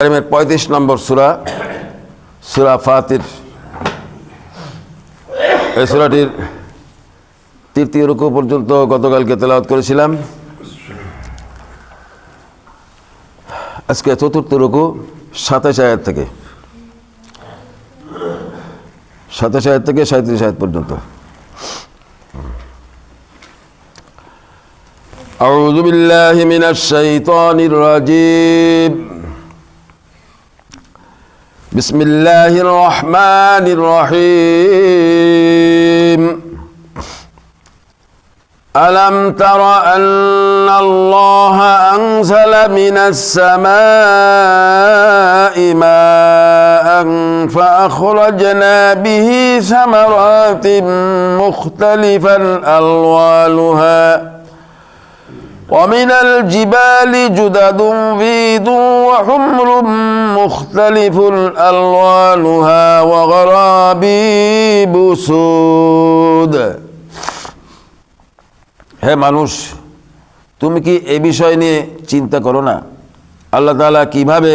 কারিমের পঁয়ত্রিশ নম্বর সুরা সুরা ফাতির এই সুরাটির তৃতীয় রুকু পর্যন্ত গতকালকে তেলাওয়াত করেছিলাম আজকে চতুর্থ রুকু সাতাশ আয়াত থেকে সাতাশ আয়াত থেকে সাঁত্রিশ আয়াত পর্যন্ত أعوذ بالله من الشيطان الرجيم بسم الله الرحمن الرحيم. ألم تر أن الله أنزل من السماء ماء فأخرجنا به ثمرات مختلفا ألوانها ومن الجبال جدد بيض وحمر مختلف ألوانها وغرابيب سود হে মানুষ তুমি কি এ বিষয় নিয়ে চিন্তা করো না আল্লাহ তাআলা কিভাবে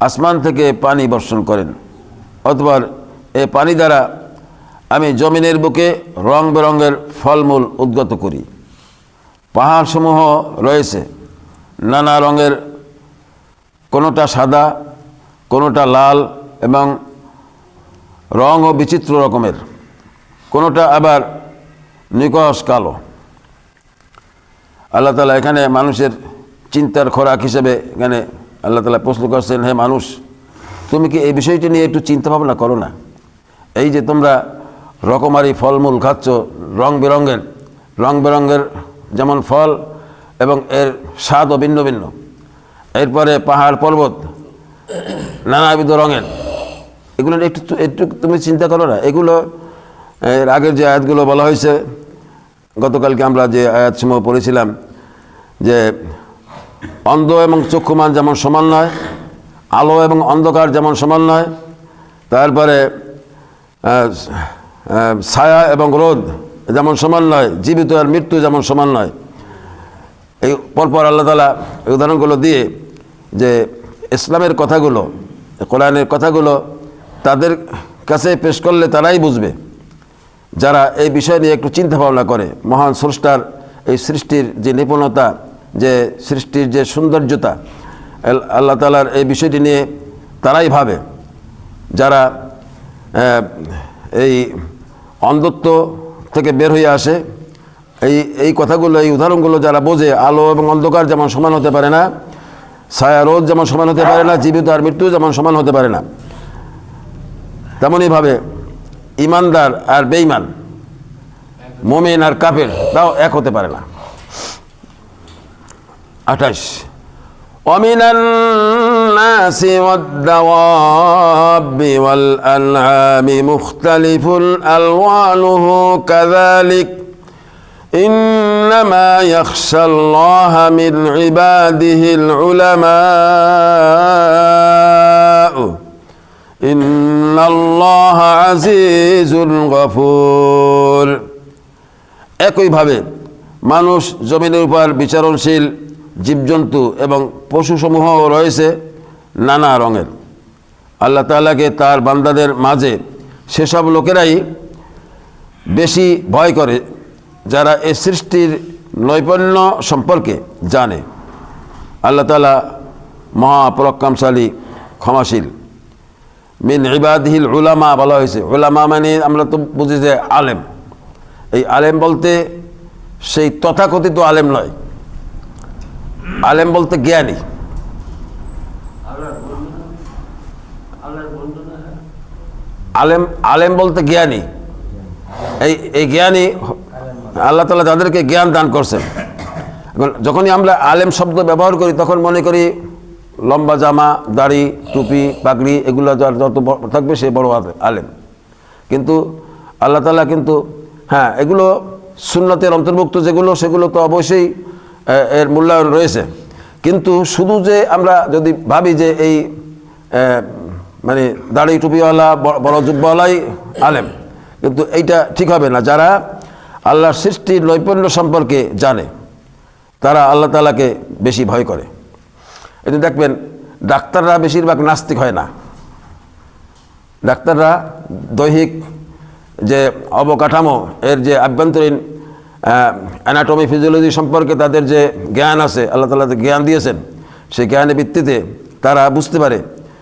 আসমান থেকে পানি বর্ষণ করেন অথবা এ পানি দ্বারা আমি জমিনের বুকে রং বেরঙের ফলমূল উদ্গত করি পাহাড়সমূহ রয়েছে। নানা রঙের, কোনোটা সাদা, কোনোটা লাল এবং রঙ ও বিচিত্র রকমের। কোনোটা আবার নিকশ কালো। আল্লাহ তালা এখানে মানুষের চিন্তার খোরাক হিসেবে এখানে আল্লাহ তালা প্রশ্ন করছেন, হে মানুষ, তুমি কি এই বিষয়টি নিয়ে একটু চিন্তা ভাবনা করো না? এই যে তোমরা রকমারি ফলমূল খাচ্ছ, রং বেরঙের রং বেরঙের যেমন ফল এবং এর স্বাদও ভিন্ন ভিন্ন। এরপরে পাহাড়, পর্বত, নানাবিধ রঙের। এগুলো একটু একটু তুমি চিন্তা করো না। এগুলো, এর আগের যে আয়াতগুলো বলা হয়েছে, গতকালকে আমরা যে আয়াত আয়াতসমূহ পড়েছিলাম, যে অন্ধ এবং চক্ষুমান যেমন সমান নয়, আলো এবং অন্ধকার যেমন সমান নয়, তারপরে ছায়া এবং রোদ যেমন সমান নয়, জীবিত আর মৃত্যু যেমন সমান নয়। এই পরপর আল্লাহ তালা এই উদাহরণগুলো দিয়ে যে ইসলামের কথাগুলো, কোরআনের কথাগুলো তাদের কাছে পেশ করলে তারাই বুঝবে। যারা এই বিষয় নিয়ে একটু চিন্তা ভাবনা করে, মহান স্রষ্টার এই সৃষ্টির যে নিপুণতা, যে সৃষ্টির যে সৌন্দর্যতা আল- আল্লাহ তালার এই বিষয়টি নিয়ে তারাই ভাবে। যারা এই অন্ধত্ব থেকে বের হয়ে আসে। এই এই কথাগুলো, এই উদাহরণগুলো যারা বোঝে, আলো এবং অন্ধকার যেমন সমান হতে পারে না, ছায়া, রোদ যেমন সমান হতে পারে না, জীবিত আর মৃত্যু যেমন সমান হতে পারে না। তেমনইভাবে ইমানদার আর বেইমান মোমেন আর কাপের তাও এক হতে পারে না। আঠাশ। অমিনাল الناس والدواب والأنعام مختلف ألوانه كذلك إنما يخشى الله من عباده العلماء إن الله عزيز غفور একইভাবে মানুষ জমিনের উপর বিচারণশীল জীবজন্তু এবং পশুসমূহ রয়েছে নানা রঙের। আল্লাহ তাআলাকে তার বান্দাদের মাঝে সেসব লোকেরাই বেশি ভয় করে, যারা এই সৃষ্টির নৈপুণ্য সম্পর্কে জানে। আল্লাহ তালা মহাপরাক্রমশালী, ক্ষমাশীল। মিন ইবাদহিল উলামা বলা হয়েছে। উলামা মানে আমরা তো বুঝি যে আলেম। এই আলেম বলতে সেই তথাকথিত আলেম নয়। আলেম বলতে জ্ঞানী। আলেম আলেম বলতে জ্ঞানী। এই এই জ্ঞানী আল্লাহ তালা যাদেরকে জ্ঞান দান করছেন। এখন যখনই আমরা আলেম শব্দ ব্যবহার করি, তখন মনে করি লম্বা জামা, দাড়ি, টুপি, পাগড়ি, এগুলো যার যত থাকবে সে বড় আলে- আলেম। কিন্তু আল্লাহ তালা কিন্তু হ্যাঁ এগুলো সুন্নতের অন্তর্ভুক্ত যেগুলো, সেগুলো তো অবশ্যই এর মূল্যায়ন রয়েছে। কিন্তু শুধু যে আমরা যদি ভাবি যে এই মানে দাড়ি টুপিওয়ালা বড় জুব্বাওয়ালাই আলেম। কিন্তু এইটা ঠিক হবে না। যারা আল্লাহর সৃষ্টির নৈপুণ্য সম্পর্কে জানে, তারা আল্লাহ তালাকে বেশি ভয় করে। এই দেখবেন, ডাক্তাররা বেশিরভাগ নাস্তিক হয় না। ডাক্তাররা দৈহিক যে অবকাঠামো, এর যে আভ্যন্তরীণ অ্যানাটমি ফিজিওলজি সম্পর্কে তাদের যে জ্ঞান আছে, আল্লাহ তালা জ্ঞান দিয়েছেন, সেই জ্ঞানের ভিত্তিতে তারা বুঝতে পারে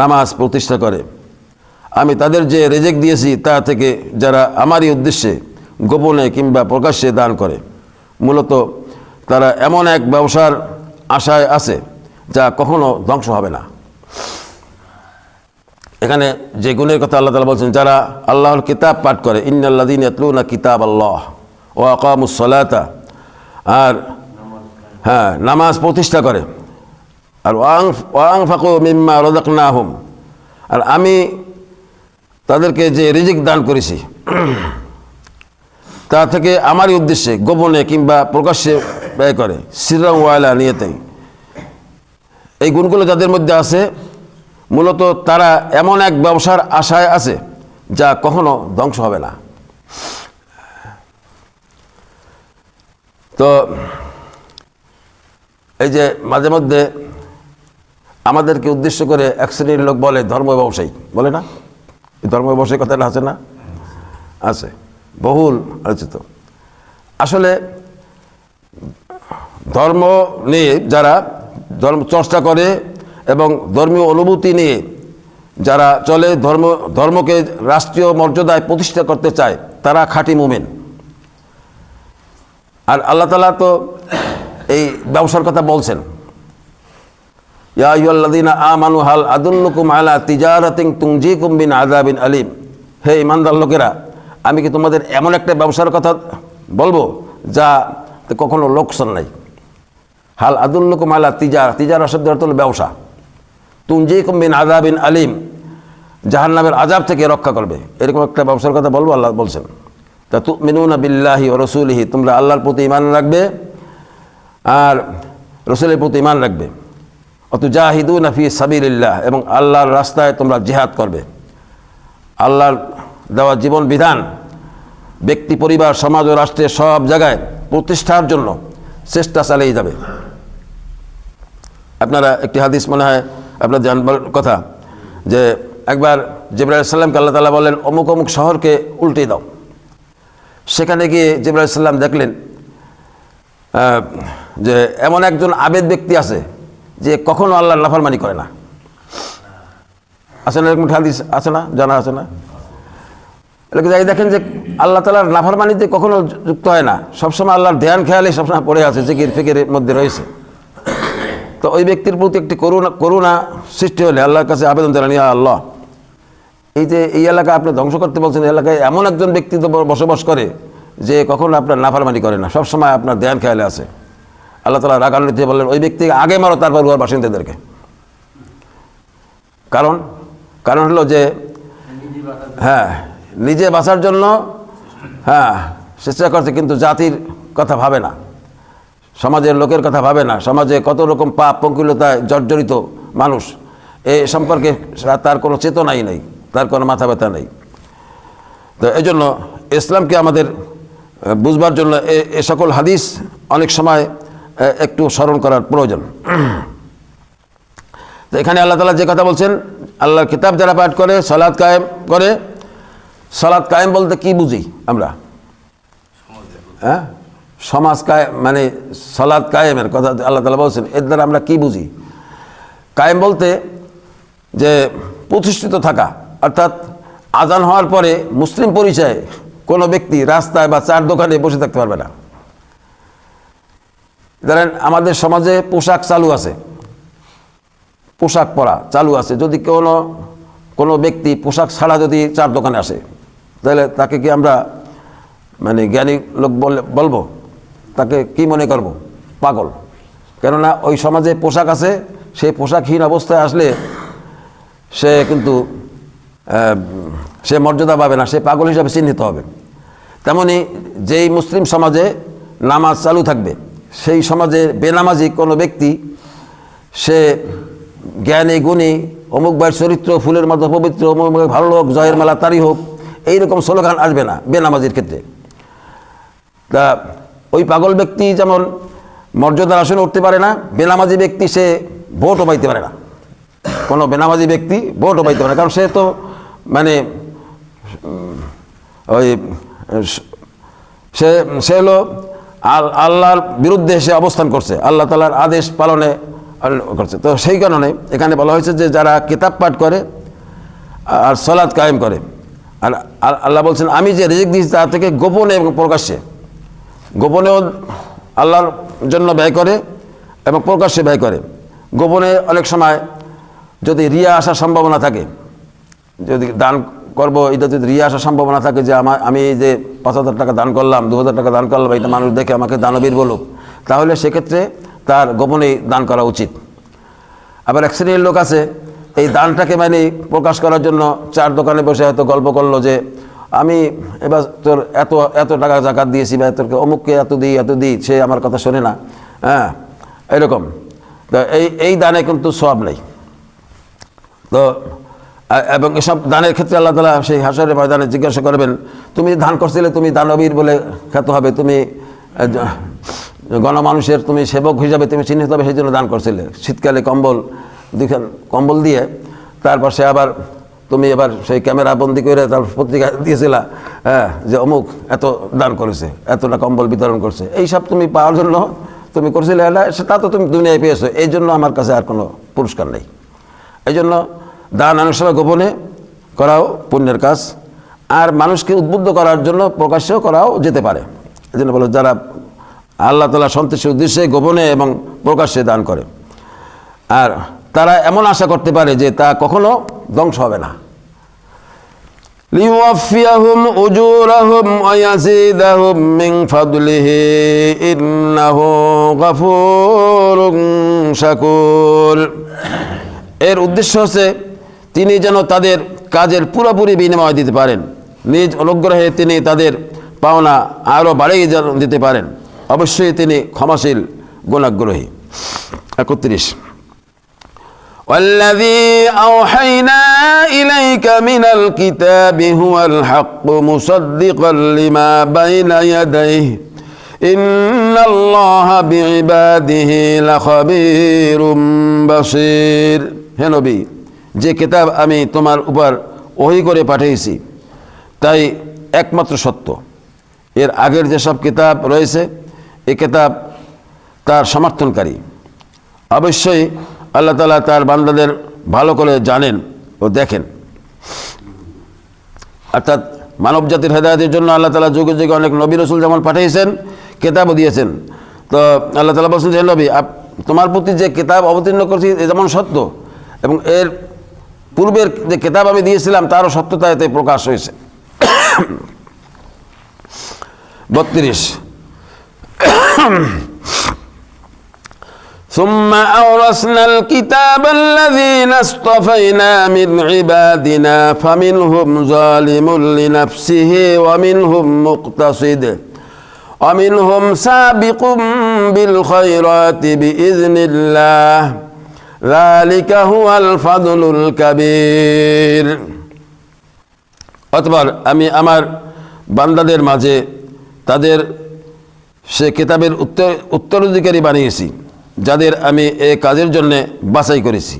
নামাজ প্রতিষ্ঠা করে। আমি তাদের যে রেজেক দিয়েছি তা থেকে যারা আমারই উদ্দেশ্যে, গোপনে কিংবা প্রকাশ্যে দান করে, মূলত তারা এমন এক ব্যবসার আশায় আছে যা কখনো ধ্বংস হবে না। এখানে যে গুণের কথা আল্লাহ তালা বলছেন, যারা আল্লাহর কিতাব পাঠ করে ইন্নাল্লাদিন না কিতাব আল্লাহ ও আকামুসলাতা আর হ্যাঁ নামাজ প্রতিষ্ঠা করে আর ওয়াং ফাকু মিম্মা রদক না হুম আর আমি তাদেরকে যে রিজিক দান করেছি, তা থেকে আমারই উদ্দেশ্যে গোপনে কিংবা প্রকাশ্যে ব্যয় করে শ্রীরাম ওয়ালা নিয়েতেই এই গুণগুলো যাদের মধ্যে আছে, মূলত তারা এমন এক ব্যবসার আশায় আছে, যা কখনো ধ্বংস হবে না। তো এই যে মাঝে মধ্যে আমাদেরকে উদ্দেশ্য করে এক শ্রেণির লোক বলে ধর্ম ব্যবসায়ী। বলে না? এই ধর্ম ব্যবসায়ী কথাটা আছে না? আছে। বহুল আলোচিত। আসলে ধর্ম নিয়ে যারা ধর্ম চর্চা করে এবং ধর্মীয় অনুভূতি নিয়ে যারা চলে, ধর্ম, ধর্মকে রাষ্ট্রীয় মর্যাদায় প্রতিষ্ঠা করতে চায়, তারা খাঁটি মুমেন। আর আল্লাহ তালা তো এই ব্যবসার কথা বলছেন। ইয়াদিনা আমানু হাল আদুল্লুকুম আলা তিজারাতিং তুংজিকুম বিন আজাবিন আলিম। হে ইমানদার লোকেরা, আমি কি তোমাদের এমন একটা ব্যবসার কথা বলব যা কখনো লোকসান নাই? হাল আদুল্লুকুম আলা তিজার তিজার শব্দ অর্থ হলো ব্যবসা। তুঞ্জিকুম বিন আজাবিন আলিম জাহান নামের আজাব থেকে রক্ষা করবে। এরকম একটা ব্যবসার কথা বলব, আল্লাহ বলছেন তা তু মিনুনা বিল্লাহি ও রসুলিহি তোমরা আল্লাহর প্রতি ইমান রাখবে আর রসুলের প্রতি ইমান রাখবে। অত জাহিদু নাফি সাবিল্লাহ এবং আল্লাহর রাস্তায় তোমরা জিহাদ করবে। আল্লাহর দেওয়া জীবন বিধান, ব্যক্তি, পরিবার, সমাজ ও রাষ্ট্রের সব জায়গায় প্রতিষ্ঠার জন্য চেষ্টা চালিয়ে যাবে। আপনারা একটি হাদিস মনে হয় আপনার জানবার কথা, যে একবার জিব্রাহ সাল্লামকে আল্লাহ তালা বললেন, অমুক অমুক শহরকে উল্টে দাও। সেখানে গিয়ে জিব্রাহ সাল্লাম দেখলেন যে এমন একজন আবেদ ব্যক্তি আছে যে কখনো আল্লাহর নাফরমানি করে না। আছে না এরকম হাদিস? আছে না? জানা আছে না? এলাকা যাই দেখেন যে আল্লাহ তালার নাফরমানিতে কখনো যুক্ত হয় না, সবসময় আল্লাহর ধ্যান, খেয়ালে সবসময় পড়ে আছে, জিকির, ফিকির মধ্যে রয়েছে। তো ওই ব্যক্তির প্রতি একটি করুণা করুণা সৃষ্টি হলে আল্লাহর কাছে আবেদন জানান, ইয়া আল্লাহ, এই যে এই এলাকা আপনি ধ্বংস করতে বলছেন এলাকায় এমন একজন ব্যক্তি তো বসবাস করে যে কখনো আপনার নাফারমানি করে না, সবসময় আপনার ধ্যান, খেয়ালে আছে। আল্লাহ তালা রাগান্বিত বললেন, ওই ব্যক্তিকে আগে মারো, তারপর ওর বাসিন্দাদেরকে। কারণ কারণ হলো যে হ্যাঁ নিজে বাঁচার জন্য হ্যাঁ চেষ্টা করছে, কিন্তু জাতির কথা ভাবে না। সমাজের লোকের কথা ভাবে না। সমাজে কত রকম পাপ, পঙ্কিলতায় জর্জরিত মানুষ, এ সম্পর্কে তার কোনো চেতনাই নেই, তার কোনো মাথা ব্যথা নেই। তো এই জন্য ইসলামকে আমাদের বুঝবার জন্য এ- সকল হাদিস অনেক সময় একটু স্মরণ করার প্রয়োজন। তো এখানে আল্লাহ তালা যে কথা বলছেন, আল্লাহর কিতাব যারা পাঠ করে সলাদ কায়েম করে সলাদ কায়েম বলতে কি বুঝি আমরা? হ্যাঁ? সমাজ কায়েম মানে সলাদ কায়েমের কথা আল্লাহ তালা বলছেন, এর দ্বারা আমরা কি বুঝি? কায়েম বলতে যে প্রতিষ্ঠিত থাকা, অর্থাৎ আজান হওয়ার পরে মুসলিম পরিচয়ে কোনো ব্যক্তি রাস্তায় বা চার দোকানে বসে থাকতে পারবে না। ধরেন আমাদের সমাজে পোশাক চালু আছে। পোশাক পরা চালু আছে। যদি কোনো কোনো ব্যক্তি পোশাক ছাড়া যদি চার দোকানে আসে, তাহলে তাকে কি আমরা মানে জ্ঞানী লোক বলে বলব? তাকে কি মনে করব? পাগল। কেননা ওই সমাজে পোশাক আছে সেই পোশাকহীন অবস্থায় আসলে সে কিন্তু সে মর্যাদা পাবে না, সে পাগল হিসাবে চিহ্নিত হবে। তেমনি যেই মুসলিম সমাজে নামাজ চালু থাকবে সেই সমাজে বেনামাজি কোনো ব্যক্তি, সে জ্ঞানী, গুণী, অমুক ভাইয়ের চরিত্র, ফুলের মতো পবিত্র, অমুক ভালো হোক, জয়ের মেলা তারই হোক, এইরকম স্লোগান আসবে না বেনামাজির ক্ষেত্রে। তা ওই পাগল ব্যক্তি যেমন মর্যাদার আসনে উঠতে পারে না, বেনামাজি ব্যক্তি সে ভোটও পাইতে পারে না। কোনো বেনামাজি ব্যক্তি ভোটও পাইতে পারে না, কারণ সে তো মানে ওই, সে সে হলো আল- আল্লাহর বিরুদ্ধে সে অবস্থান করছে। আল্লাহ তালার আদেশ পালনে করছে। তো সেই কারণে এখানে বলা হয়েছে যে যারা কিতাব পাঠ করে আর সলাৎ কায়েম করে, আর আর আল্লাহ বলছেন, আমি যে রিজিক দিয়েছি তা থেকে গোপনে এবং প্রকাশ্যে, গোপনেও আল্লাহর জন্য ব্যয় করে এবং প্রকাশ্যে ব্যয় করে। গোপনে অনেক সময় যদি রিয়া আসার সম্ভাবনা থাকে, যদি দান করব এটা যদি রিয়া আসার সম্ভাবনা থাকে যে আমার আমি যে পাঁচ হাজার টাকা দান করলাম, দু হাজার টাকা দান করলাম এটা মানুষ দেখে আমাকে দানবীর বলুক, তাহলে সেক্ষেত্রে তার গোপনেই দান করা উচিত। আবার এক শ্রেণির লোক আছে, এই দানটাকে মানে প্রকাশ করার জন্য চার দোকানে বসে হয়তো গল্প করল যে, আমি এবার তোর এত এত টাকা জাকাত দিয়েছি, বা তোর অমুককে এত দিই এত দিই, সে আমার কথা শোনে না। হ্যাঁ এরকম। তো এই এই দানে কিন্তু সব নেই। তো এবং এসব দানের ক্ষেত্রে আল্লাহ তালা সেই হাসরের ময়দানে জিজ্ঞাসা করবেন, তুমি দান করছিলে, তুমি দানবীর বলে খ্যাত হবে, তুমি গণমানুষের তুমি সেবক হিসাবে তুমি চিহ্নিত হবে, সেই জন্য দান করছিলে। শীতকালে কম্বল দুখান কম্বল দিয়ে তারপর সে আবার, তুমি এবার সেই ক্যামেরা বন্দি করে তার পত্রিকা দিয়েছিলা হ্যাঁ যে অমুক এত দান করেছে, এতটা কম্বল বিতরণ করছে। এইসব তুমি পাওয়ার জন্য তুমি করছিলে এটা সেটা তো তুমি দুনিয়ায় পেয়েছ, এই জন্য আমার কাছে আর কোনো পুরস্কার নেই। এই জন্য দান অনেক গোপনে করাও পুণ্যের কাজ। আর মানুষকে উদ্বুদ্ধ করার জন্য প্রকাশ্যেও করাও যেতে পারে। এই জন্য বলো যারা আল্লাহ তালা সন্তুষ্টির উদ্দেশ্যে গোপনে এবং প্রকাশ্যে দান করে। আর তারা এমন আশা করতে পারে যে তা কখনো ধ্বংস হবে না। এর উদ্দেশ্য হচ্ছে তিনি যেন তাদের কাজের পুরোপুরি বিনিময় দিতে পারেন নিজ অনুগ্রহে তিনি তাদের পাওনা আরও বাড়িয়ে যেন দিতে পারেন অবশ্যই তিনি ক্ষমাশীল গুণাগ্রহী একত্রিশ والذي أوحينا إليك من الكتاب هو الحق مصدقا لما بين يديه إن الله بعباده لخبير بصير হে নবী যে কিতাব আমি তোমার উপর ওহি করে পাঠিয়েছি, তাই একমাত্র সত্য। এর আগের যেসব কিতাব রয়েছে এই কিতাব তার সমর্থনকারী। অবশ্যই আল্লাহ তালা তার বান্দাদের ভালো করে জানেন ও দেখেন। অর্থাৎ মানব জাতির হেদায়তের জন্য আল্লাহ তালা যুগে যুগে অনেক নবী রসুল যেমন পাঠিয়েছেন, কেতাবও দিয়েছেন। তো আল্লাহ তালা বলছেন যে নবী তোমার প্রতি যে কেতাব অবতীর্ণ করছি, এ যেমন সত্য এবং এর পূর্বের যে কিতাব আমি দিয়েছিলাম তারও সত্যতা এতে প্রকাশ হয়েছে বত্রিশ ثم أورثنا الكتاب الذين اصطفينا من عبادنا فمنهم ظالم لنفسه ومنهم مقتصد ومنهم سابق بالخيرات بإذن الله ذلك هو الفضل الكبير অতবার আমি আমার বান্দাদের মাঝে তাদের সে কিতাবের উত্তর উত্তরাধিকারী বানিয়েছি যাদের আমি এ কাজের জন্যে বাছাই করেছি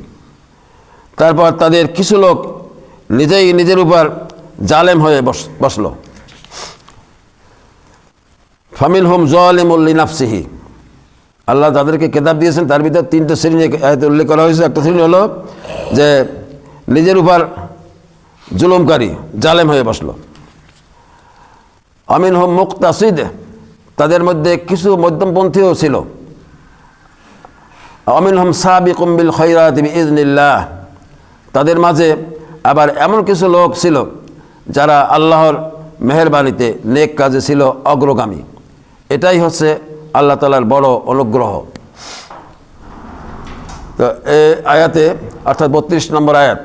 তারপর তাদের কিছু লোক নিজেই নিজের উপর জালেম হয়ে বস বসল ফামিল হোম জলিমুল্লি নাফসিহি আল্লাহ তাদেরকে কেতাব দিয়েছেন, তার ভিতরে তিনটে শ্রেণি উল্লেখ করা হয়েছে। একটা শ্রেণি হলো যে নিজের উপর জুলুমকারী, জালেম হয়ে বসল। আমিন হোম মুক্তাসিদ, তাদের মধ্যে কিছু মধ্যমপন্থীও ছিল। আমিন হোম সাবি কুম্বিল খৈরাত ইজনিল্লাহ তাদের মাঝে আবার এমন কিছু লোক ছিল যারা আল্লাহর মেহরবানিতে নেক কাজে ছিল, অগ্রগামী। এটাই হচ্ছে আল্লাহ তালার বড় অনুগ্রহ। তো এ আয়াতে, অর্থাৎ বত্রিশ নম্বর আয়াত,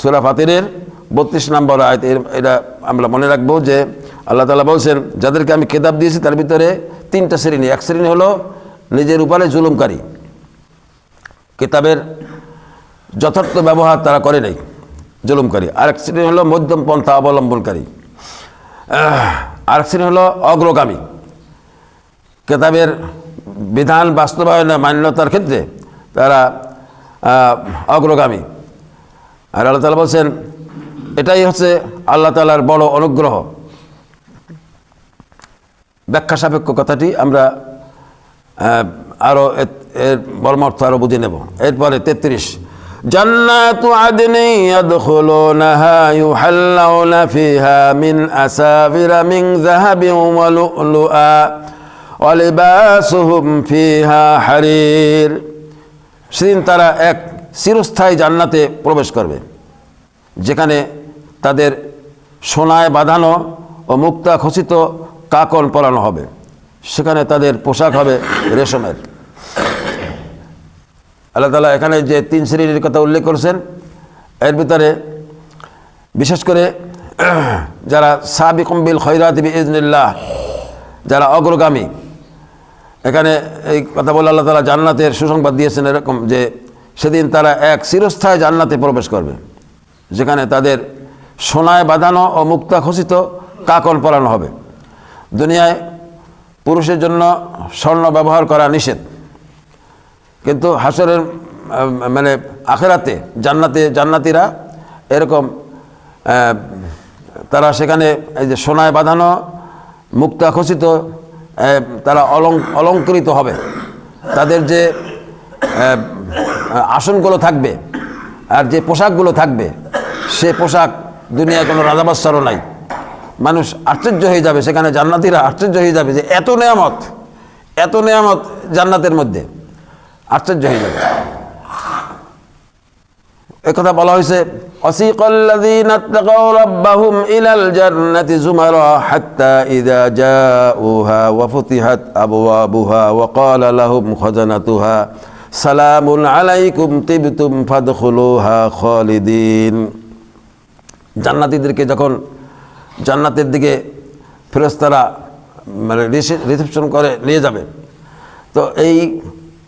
সুরা ফাতিরের বত্রিশ নম্বর আয়ত এটা আমরা মনে রাখব যে আল্লাহ তালা বলছেন, যাদেরকে আমি কেতাব দিয়েছি, তার ভিতরে তিনটা শ্রেণি। এক শ্রেণি হলো নিজের উপরে জুলুমকারী। কিতাবের যথার্থ ব্যবহার তারা করে নাই, জুলুমকারী। আরেক শ্রেণি হলো মধ্যম পন্থা অবলম্বনকারী। আরেক শ্রেণি হলো অগ্রগামী। কেতাবের বিধান বাস্তবায়নে মান্যতার ক্ষেত্রে তারা অগ্রগামী। আর আল্লাহ তালা বলছেন, এটাই হচ্ছে আল্লাহ তালার বড় অনুগ্রহ। ব্যাখ্যা সাপেক্ষ কথাটি আমরা আরও এর- মর্মার্থ আরও বুঝে নেব। এরপরে তেত্রিশ। ওয়া ওয়া ফিহা হারির। সেদিন তারা এক চিরস্থায়ী জান্নাতে প্রবেশ করবে, যেখানে তাদের সোনায় বাঁধানো ও মুক্তা খচিত কাকন পরানো হবে। সেখানে তাদের পোশাক হবে রেশমের। আল্লাহ তালা এখানে যে তিন শ্রেণির কথা উল্লেখ করেছেন, এর ভিতরে বিশেষ করে যারা সাবিকম্বিল খৈরাত ইজনিল্লাহ যারা অগ্রগামী এখানে এই কথা বলে আল্লাহ তালা জান্নাতের সুসংবাদ দিয়েছেন এরকম যে সেদিন তারা এক চিরস্থায়ী জান্নাতে প্রবেশ করবে, যেখানে তাদের সোনায় বাঁধানো ও মুক্তা খচিত কাকন পরানো হবে। দুনিয়ায় পুরুষের জন্য স্বর্ণ ব্যবহার করা নিষেধ। কিন্তু হাসরের মানে আখেরাতে জান্নাতে, জান্নাতিরা এরকম তারা সেখানে এই যে সোনায় বাঁধানো মুক্তা খচিত তারা অলং, অলঙ্কৃত হবে। তাদের যে আসনগুলো থাকবে, আর যে পোশাকগুলো থাকবে, সে পোশাক দুনিয়ায় কোনো রাজাবাসারও নাই। মানুষ আশ্চর্য হয়ে যাবে, সেখানে জান্নাতিরা আশ্চর্য হয়ে যাবে যে এত নেয়ামত এত নেয়ামত জান্নাতের মধ্যে। আশ্চর্য হয়ে যাবে। একথা বলা হয়েছে অসিক الذين اتقوا ربهم إلى الجنة زمرا حتى إذا جاءوها وفتحت أبوابها وقال لهم خزنتها سلام عليكم طبتم فادخلوها خالدين জান্নাতীদেরকে যখন জান্নাতের দিকে ফেরস্তারা মানে রিসেপশন করে নিয়ে যাবে তো এই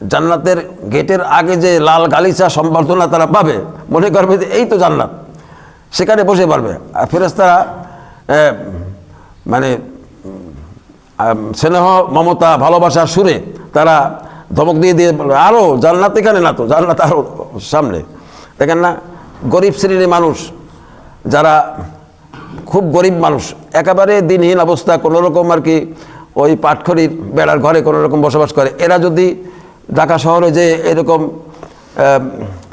জান্নাতের গেটের আগে যে লাল গালিচা সম্বর্ধনা তারা পাবে মনে করবে যে এই তো জান্নাত। সেখানে বসে পারবে। আর ফেরেস্তারা মানে স্নেহ মমতা ভালোবাসার সুরে তারা ধমক দিয়ে দিয়ে বলবে, আরও জান্নাত এখানে না তো জান্নাত আরও সামনে। দেখেন না গরিব শ্রেণির মানুষ যারা খুব গরিব মানুষ একেবারে দিনহীন অবস্থা কোনো রকম আর কি ওই পাটখড়ির বেড়ার ঘরে কোনো রকম বসবাস করে এরা যদি ঢাকা শহরে যে এরকম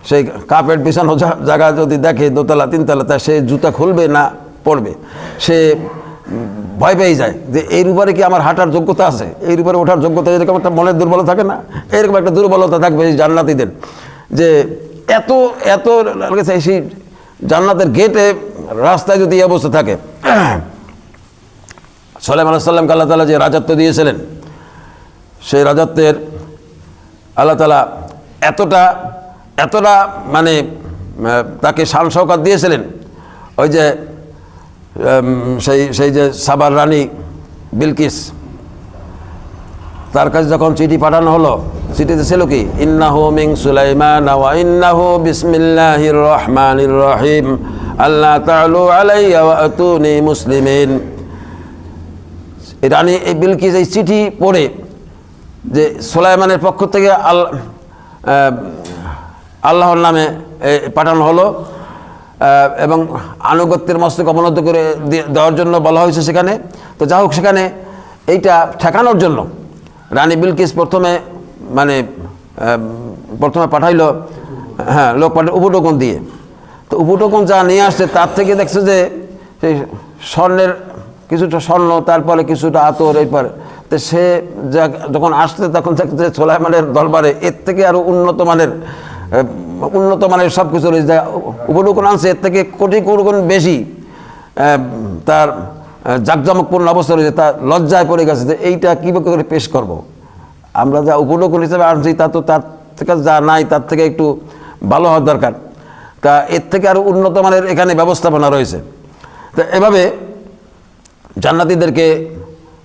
সেই কাপেট বিছানো জায়গা যদি দেখে দোতলা, তিনতলা, তা সে জুতা খুলবে না পড়বে সে ভয় পেয়ে যায় যে এর উপরে কি আমার হাঁটার যোগ্যতা আছে? এর উপরে ওঠার যোগ্যতা এরকম একটা মনের দুর্বলতা থাকে না? এরকম একটা দুর্বলতা থাকবে এই জান্নাতিদের। যে এত এত সেই জান্নাতের গেটে রাস্তায় যদি এই অবস্থা থাকে। সাল্লাম আল্লাহ সাল্লামকে আল্লাহ তালা যে রাজত্ব দিয়েছিলেন, সেই রাজত্বের আল্লাহ তালা এতটা এতটা মানে তাকে শান শওকাত দিয়েছিলেন। ওই যে সেই সেই যে সাবার রানী বিলকিস, তার কাছে যখন চিঠি পাঠানো হলো, চিঠিতে ছিল কি? ইন্নাহু মিং সুলাইমান ওয়া ইন্নাহু বিসমিল্লাহির রহিম। আল্লাহ ওয়া আতুনি মুসলিমিন। রানী এই বিলকিস এই চিঠি পড়ে যে সুলাইমানের পক্ষ থেকে আল আল্লাহর নামে পাঠানো হলো এবং আনুগত্যের মস্তক অবনত করে দেওয়ার জন্য বলা হয়েছে সেখানে। তো যা হোক, সেখানে এইটা ঠেকানোর জন্য রানী বিলকিস প্রথমে মানে প্রথমে পাঠাইলো হ্যাঁ লোক পাঠায় উপটোকন দিয়ে। তো উপটোকন যা নিয়ে আসছে, তার থেকে দেখছে যে সেই স্বর্ণের কিছুটা স্বর্ণ, তারপরে কিছুটা আতর, এরপর তো সে যখন আসছে তখন দেখছে সোলাইমানের দরবারে, এর থেকে আরও উন্নত মানের উন্নত মানের সব কিছু রয়েছে। যা আনছে এর থেকে কোটি কোটি বেশি তার জাঁকজমকপূর্ণ অবস্থা রয়েছে, তার লজ্জায় পড়ে গেছে যে এইটা কীভাবে করে পেশ করব। আমরা যা উপটোকন হিসেবে আনছি, তা তো তার থেকে যা নাই, তার থেকে একটু ভালো হওয়ার দরকার। তা এর থেকে আরও উন্নত মানের এখানে ব্যবস্থাপনা রয়েছে। তা এভাবে জান্নাতীদেরকে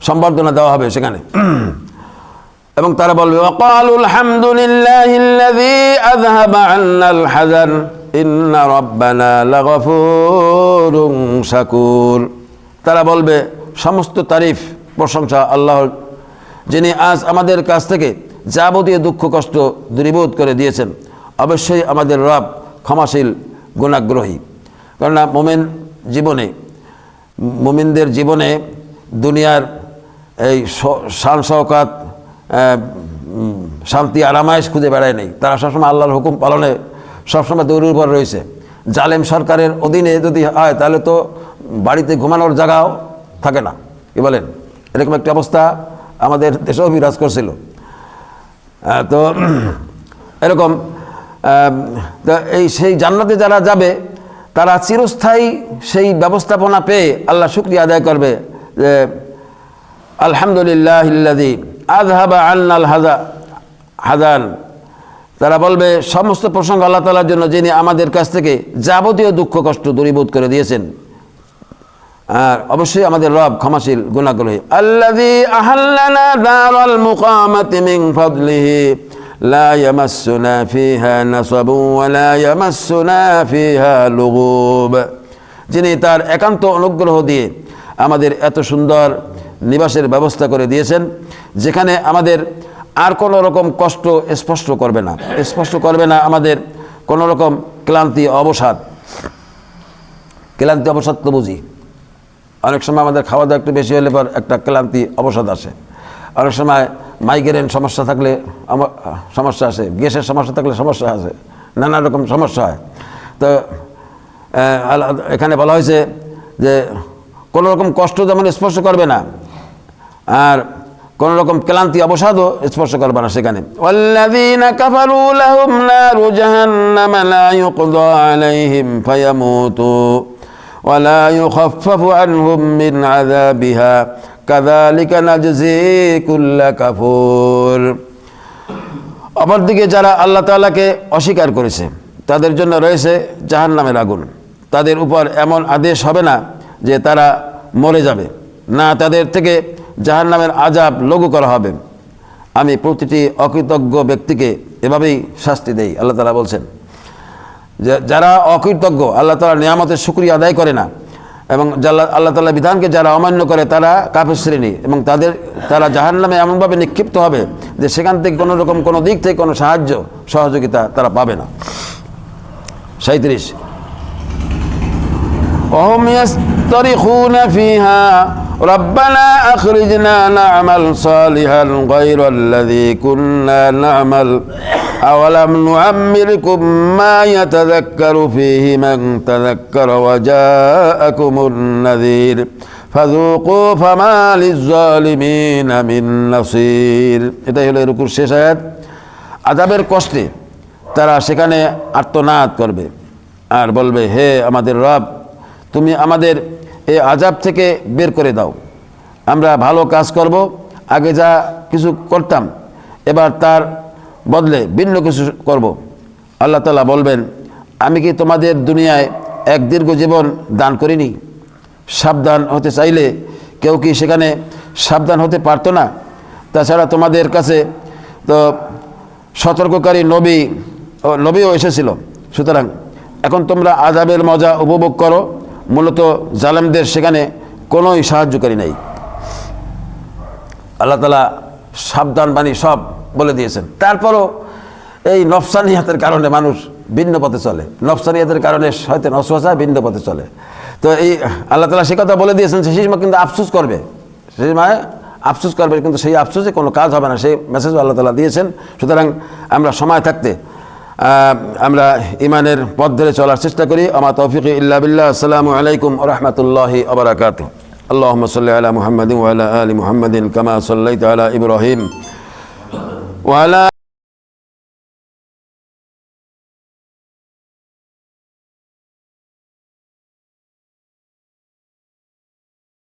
সম্বর্ধনা দেওয়া হবে সেখানে। এবং তারা বলবে ওকালুল হামদুলিল্লাহ হাজার তারা বলবে, সমস্ত তারিফ, প্রশংসা আল্লাহর, যিনি আজ আমাদের কাছ থেকে যাবতীয় দুঃখ, কষ্ট দূরীভূত করে দিয়েছেন, অবশ্যই আমাদের রব ক্ষমাশীল, গুণাগ্রহী। কেননা মোমেন জীবনে, মোমিনদের জীবনে দুনিয়ার এই শান শওকাত শান্তি আরামায়েশ খুঁজে বেড়ায় নেই। তারা সবসময় আল্লাহর হুকুম পালনে সবসময় দৌড়ের উপর রয়েছে। জালেম সরকারের অধীনে যদি হয়, তাহলে তো বাড়িতে ঘুমানোর জায়গাও থাকে না। কি বলেন? এরকম একটা অবস্থা আমাদের দেশেও বিরাজ করছিল। তো এরকম তো এই সেই জান্নাতে যারা যাবে, তারা চিরস্থায়ী সেই ব্যবস্থাপনা পেয়ে আল্লাহ শুক্রিয়া আদায় করবে যে আলহামদুলিল্লাহ ইল্লাদি আজহাবা আন্নাল হাজা হাজান তারা বলবে, সমস্ত প্রসঙ্গ আল্লাহ তালার জন্য যিনি আমাদের কাছ থেকে যাবতীয় দুঃখ, কষ্ট দূরীভূত করে দিয়েছেন। আর অবশ্যই আমাদের রব ক্ষমাশীল গুণাগ্রহী আল্লাযী আহাল্লানা দারাল মুকামাতি মিন ফাদলিহি, লা ইয়ামাসসুনা ফিহা নাসাবু ওয়া লা ইয়ামাসসুনা ফিহা লুগুব। যিনি তার একান্ত অনুগ্রহ দিয়ে আমাদের এত সুন্দর নিবাসের ব্যবস্থা করে দিয়েছেন, যেখানে আমাদের আর কোনো রকম কষ্ট স্পষ্ট করবে না। স্পষ্ট করবে না আমাদের কোনো রকম ক্লান্তি অবসাদ। ক্লান্তি অবসাদ তো বুঝি। অনেক সময় আমাদের খাওয়া দাওয়া একটু বেশি হলে পর একটা ক্লান্তি অবসাদ আসে। অনেক সময় মাইগ্রেন সমস্যা থাকলে সমস্যা আসে, গ্যাসের সমস্যা থাকলে সমস্যা আসে, নানা রকম সমস্যা হয়। তো এখানে বলা হয়েছে যে কোনো রকম কষ্ট যেমন স্পর্শ করবে না আর কোন রকম ক্লান্তি অবসাদও স্পর্শ করবে না সেখানে والذين كفروا لهم نار جهنم لا يقضى عليهم فيموتوا ولا يخفف عنهم من عذابها كذلك نجزي كل كفور অপরদিকে যারা আল্লাহ তাআলাকে অস্বীকার করেছে তাদের জন্য রয়েছে জাহান্নামের আগুন তাদের উপর এমন আদেশ হবে না যে তারা মরে যাবে না তাদের থেকে জাহান নামের আজাব লঘু করা হবে। আমি প্রতিটি অকৃতজ্ঞ ব্যক্তিকে এভাবেই শাস্তি দেই, আল্লাহ তালা বলছেন। যারা অকৃতজ্ঞ, আল্লাহ তালা নিয়ামতের সুক্রিয়া আদায় করে না, এবং জাল্লা আল্লাহ তালা বিধানকে যারা অমান্য করে, তারা কাফের শ্রেণি, এবং তাদের, তারা জাহান নামে এমনভাবে নিক্ষিপ্ত হবে যে সেখান থেকে কোনো রকম, কোনো দিক থেকে কোনো সাহায্য, সহযোগিতা তারা পাবে না। সাঁত্রিশ অহমিয়াস্তরি ربنا أخرجنا نعمل صالحا غير الذي كنا نعمل أولم نعمركم ما يتذكر فيه من تذكر وجاءكم النذير فذوقوا فما للظالمين من نصير এটাই হলো রুকুর শেষ আয়াত আজাবের কষ্টে তারা সেখানে আর্তনাদ করবে আর বলবে হে আমাদের রব তুমি আমাদের এই আজাব থেকে বের করে দাও। আমরা ভালো কাজ করব, আগে যা কিছু করতাম, এবার তার বদলে ভিন্ন কিছু করব। আল্লাহ তালা বলবেন, আমি কি তোমাদের দুনিয়ায় এক দীর্ঘ জীবন দান করিনি? সাবধান হতে চাইলে কেউ কি সেখানে সাবধান হতে পারতো না? তাছাড়া তোমাদের কাছে তো সতর্ককারী নবী নবীও এসেছিল। সুতরাং এখন তোমরা আজাবের মজা উপভোগ করো। মূলত জালেমদের সেখানে কোনোই সাহায্যকারী নেই। আল্লাহ তালা সাবধান বাণী সব বলে দিয়েছেন। তারপরও এই নফসানিয়াতের কারণে মানুষ ভিন্ন পথে চলে। নফসানিয়াতের কারণে হয়তো নসওয়াসা ভিন্ন পথে চলে। তো এই আল্লাহ তালা সে কথা বলে দিয়েছেন সেই সময় কিন্তু আফসুস করবে। সেই সময় আফসুস করবে, কিন্তু সেই আফসুসে কোনো কাজ হবে না। সেই মেসেজও আল্লাহ তালা দিয়েছেন। সুতরাং আমরা সময় থাকতে আমরা ইমানের পথ ধরে চলার চেষ্টা করি আমার তৌফিক ইল্লা বিল্লাহ আসসালামু আলাইকুম রহমতুল্লাহি আবরাকাত اللهم صل على محمد وعلى آل محمد كما صليت على إبراهيم وعلى